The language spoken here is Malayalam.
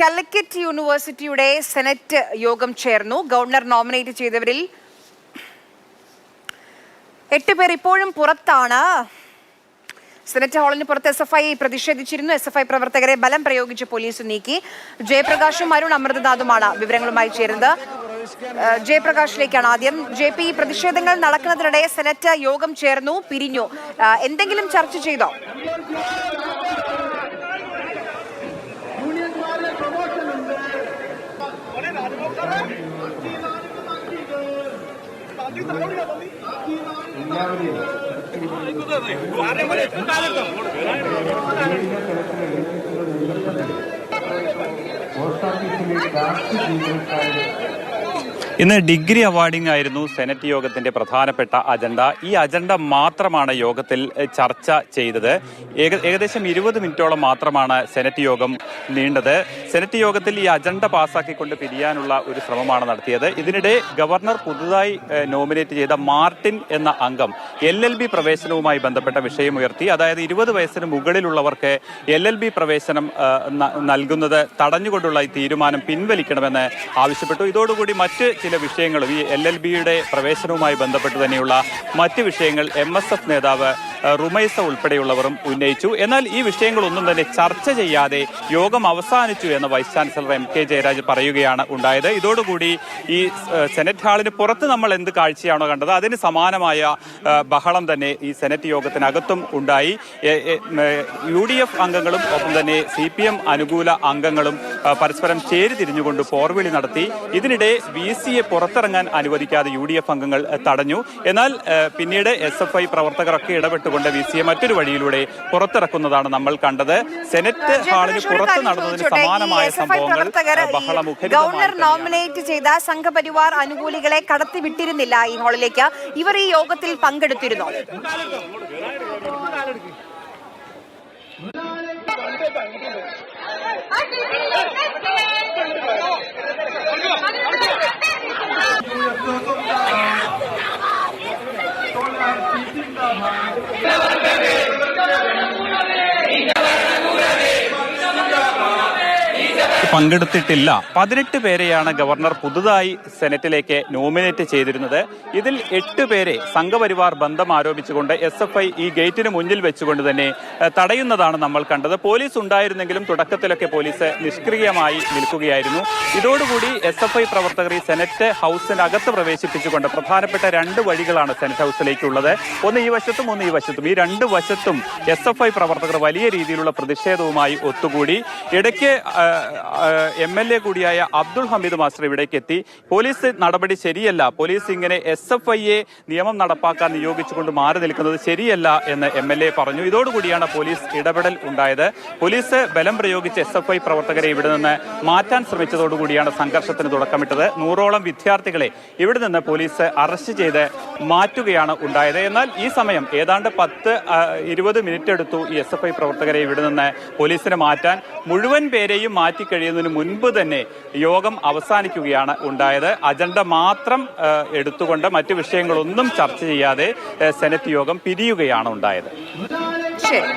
കാലിക്കറ്റ് യൂണിവേഴ്സിറ്റിയുടെ സെനറ്റ് യോഗം ചേർന്നു. ഗവർണർ നോമിനേറ്റ് ചെയ്തവരിൽ എട്ട് പേർ ഇപ്പോഴും പുറത്താണ്. സെനറ്റ് ഹാളിന് പുറത്ത് എസ് എഫ് ഐ പ്രതിഷേധിച്ചിരുന്നു. എസ് എഫ് ഐ പ്രവർത്തകരെ ബലം പ്രയോഗിച്ച് പോലീസ് നീക്കി. ജയപ്രകാശും അരുൺ അമൃതനാഥുമാണ് വിവരങ്ങളുമായി ചേരുന്നത്. ജയപ്രകാശിലേക്കാണ് ആദ്യം. ജെ പി പ്രതിഷേധങ്ങൾ നടക്കുന്നതിനിടെ സെനറ്റ് യോഗം ചേർന്നു പിരിഞ്ഞു. എന്തെങ്കിലും ചർച്ച ചെയ്തോ? പോസ്റ്റ് ഓഫീസിലെ ഡാർക്ക് ജീവനക്കാരുടെ ഇന്ന് ഡിഗ്രി അവാർഡിംഗ് ആയിരുന്നു സെനറ്റ് യോഗത്തിന്റെ പ്രധാനപ്പെട്ട അജണ്ട. ഈ അജണ്ട മാത്രമാണ് യോഗത്തിൽ ചർച്ച ചെയ്തത്. ഏകദേശം ഇരുപത് മിനിറ്റോളം മാത്രമാണ് സെനറ്റ് യോഗം നീണ്ടത്. സെനറ്റ് യോഗത്തിൽ ഈ അജണ്ട പാസാക്കിക്കൊണ്ട് പിരിയാനുള്ള ഒരു ശ്രമമാണ് നടത്തിയത്. ഇതിനിടെ ഗവർണർ പുതുതായി നോമിനേറ്റ് ചെയ്ത മാർട്ടിൻ എന്ന അംഗം എൽ എൽ ബി പ്രവേശനവുമായി ബന്ധപ്പെട്ട വിഷയം ഉയർത്തി. അതായത് ഇരുപത് വയസ്സിന് മുകളിലുള്ളവർക്ക് എൽ എൽ ബി പ്രവേശനം നൽകുന്നത് തടഞ്ഞുകൊണ്ടുള്ള ഈ തീരുമാനം പിൻവലിക്കണമെന്ന് ആവശ്യപ്പെട്ടു. ഇതോടുകൂടി മറ്റ് ചില വിഷയങ്ങളും ഈ എൽ എൽ ബിയുടെ പ്രവേശനവുമായി ബന്ധപ്പെട്ട് തന്നെയുള്ള മറ്റ് വിഷയങ്ങൾ എം എസ് എഫ് നേതാവ് റുമൈസ ഉൾപ്പെടെയുള്ളവരും ഉന്നയിച്ചു. എന്നാൽ ഈ വിഷയങ്ങളൊന്നും തന്നെ ചർച്ച ചെയ്യാതെ യോഗം അവസാനിച്ചു എന്ന് vice chancellor M K Jayaraj പറയുകയാണ് ഉണ്ടായത്. ഇതോടുകൂടി ഈ സെനറ്റ് ഹാളിന് പുറത്ത് നമ്മൾ എന്ത് കാഴ്ചയാണോ കണ്ടത് അതിന് സമാനമായ ബഹളം തന്നെ ഈ സെനറ്റ് യോഗത്തിനകത്തും ഉണ്ടായി. യു ഡി എഫ് അംഗങ്ങളും ഒപ്പം തന്നെ സി പി എം അനുകൂല അംഗങ്ങളും പരസ്പരം ചേരി തിരിഞ്ഞുകൊണ്ട് പോർവിളി നടത്തി. ഇതിനിടെ വി സിയെ പുറത്തിറങ്ങാൻ അനുവദിക്കാതെ യു ഡി എഫ് അംഗങ്ങൾ തടഞ്ഞു. എന്നാൽ പിന്നീട് എസ് എഫ് ഐ പ്രവർത്തകരൊക്കെ ഇടപെട്ടുകൊണ്ട് വി സിയെ മറ്റൊരു വഴിയിലൂടെ പുറത്തിറക്കുന്നതാണ് നമ്മൾ കണ്ടത്. സെനറ്റ് ഹാളിന് പുറത്ത് നടന്നതിന് സമാനമായ സംഭവങ്ങൾ ഗവർണർ നോമിനേറ്റ് ചെയ്ത സംഘപരിവാർ അനുകൂലികളെ കടത്തിവിട്ടിരുന്നില്ല ഈ ഹാളിലേക്ക്. ഇവർ ഈ യോഗത്തിൽ പങ്കെടുത്തിരുന്നോ. പങ്കെടുത്തിട്ടില്ല. പതിനെട്ട് പേരെയാണ് ഗവർണർ പുതുതായി സെനറ്റിലേക്ക് നോമിനേറ്റ് ചെയ്തിരുന്നത്. ഇതിൽ എട്ട് പേരെ സംഘപരിവാർ ബന്ധം ആരോപിച്ചുകൊണ്ട് എസ് എഫ് ഐ ഈ ഗേറ്റിന് മുന്നിൽ വെച്ചുകൊണ്ട് തന്നെ തടയുന്നതാണ് നമ്മൾ കണ്ടത്. പോലീസ് ഉണ്ടായിരുന്നെങ്കിലും തുടക്കത്തിലൊക്കെ പോലീസ് നിഷ്ക്രിയമായി നിൽക്കുകയായിരുന്നു. ഇതോടുകൂടി എസ് എഫ് ഐ പ്രവർത്തകർ ഈ സെനറ്റ് ഹൗസിനകത്ത് പ്രവേശിപ്പിച്ചുകൊണ്ട് പ്രധാനപ്പെട്ട രണ്ട് വഴികളാണ് സെനറ്റ് ഹൗസിലേക്കുള്ളത്. ഒന്ന് ഈ വശത്തും ഒന്ന് ഈ വശത്തും. ഈ രണ്ട് വശത്തും എസ് എഫ് ഐ പ്രവർത്തകർ വലിയ രീതിയിലുള്ള പ്രതിഷേധവുമായി ഒത്തുകൂടി. ഇടയ്ക്ക് എം എൽ എ കൂടിയായ അബ്ദുൾ ഹമീദ് മാസ്റ്റർ ഇവിടേക്ക് എത്തി. പോലീസ് നടപടി ശരിയല്ല. പോലീസ് ഇങ്ങനെ എസ് എഫ് ഐയെ നിയമം നടപ്പാക്കാൻ നിയോഗിച്ചുകൊണ്ട് മാറി നിൽക്കുന്നത് ശരിയല്ല എന്ന് എം എൽ എ പറഞ്ഞു. ഇതോടുകൂടിയാണ് പോലീസ് ഇടപെടൽ ഉണ്ടായത്. പോലീസ് ബലം പ്രയോഗിച്ച് എസ് എഫ് ഐ പ്രവർത്തകരെ ഇവിടെ നിന്ന് മാറ്റാൻ ശ്രമിച്ചതോടുകൂടിയാണ് സംഘർഷത്തിന് തുടക്കമിട്ടത്. നൂറോളം വിദ്യാർത്ഥികളെ ഇവിടെ നിന്ന് പോലീസ് അറസ്റ്റ് ചെയ്ത് മാറ്റുകയാണ് ഉണ്ടായത്. എന്നാൽ ഈ സമയം ഏതാണ്ട് പത്ത് ഇരുപത് മിനിറ്റ് എടുത്തു ഈ എസ് എഫ് ഐ പ്രവർത്തകരെ ഇവിടെ നിന്ന് പോലീസിനെ മാറ്റാൻ. മുഴുവൻ പേരെയും മാറ്റിക്കഴിയുന്നതിന് മുൻപ് തന്നെ യോഗം അവസാനിക്കുകയാണ് ഉണ്ടായത് അജണ്ട മാത്രം എടുത്തുകൊണ്ട് മറ്റു വിഷയങ്ങളൊന്നും ചർച്ച ചെയ്യാതെ സെനറ്റ് യോഗം പിരിയുകയാണ് ഉണ്ടായത് ശരി